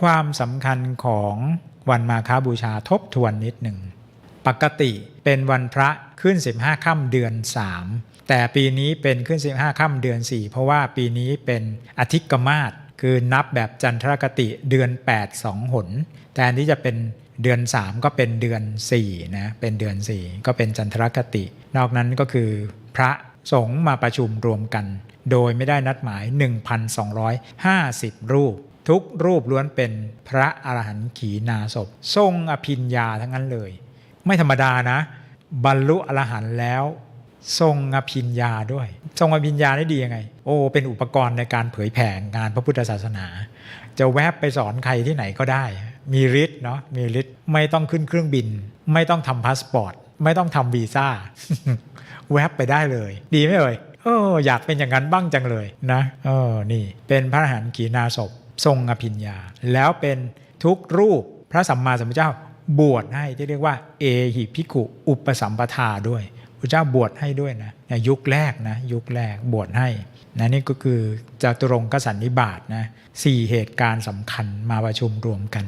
ความสำคัญของวันมาคาบูชาทบทวนนิดหนึ่ง ปกติเป็นวันพระขึ้น 15ค่ำเดือน 3 แต่ปีนี้เป็นขึ้น 15ค่ำเดือน 4 เพราะว่าปีนี้เป็นอธิกมาศคือนับแบบจันทรคติเดือน 8 2 หนแทนที่จะเป็นเดือน 3 ก็เป็นเดือน4นะเป็นเดือน 4 ก็เป็นจันทรคติ นอกนั้นก็คือพระสงฆ์มาประชุมรวมกัน โดยไม่ได้นัดหมาย 1,250 รูป ทุกรูปล้วนเป็นพระอรหันต์ขีณาศพ ทรงอภิญญาทั้งนั้นเลย ไม่ธรรมดานะ บรรลุอรหันต์แล้ว ทรงอภิญญาด้วย ทรงอภิญญาได้ดียังไง โอ้ เป็นอุปกรณ์ในการเผยแผ่งานพระพุทธศาสนา จะแวบไปสอนใครที่ไหนก็ได้ มีฤทธิ์เนาะมีฤทธิ์ไม่ต้องขึ้นเครื่องบิน ไม่ต้องทำพาสปอร์ตไม่ต้องทำวีซ่าแวบไปได้เลย ดีไหมเอ่ยเอออยากเป็นอย่างนั้นบ้างจังเลยนะเออนี่ เป็นพระอรหันต์ขีณาศพ ทรงอภิญญา แล้วเป็นทุกรูปพระสัมมาสัมพุทธเจ้าบวชให้ที่เรียกว่า เอหิพิขุอุปสัมปทาด้วยพระเจ้าบวชให้ด้วยนะยยุคแรกนะยุคแรกบวชให้นะนี่ก็คือจตุรงกสันนิบาตนะสี่เหตุการณ์สำคัญมาประชุมรวมกัน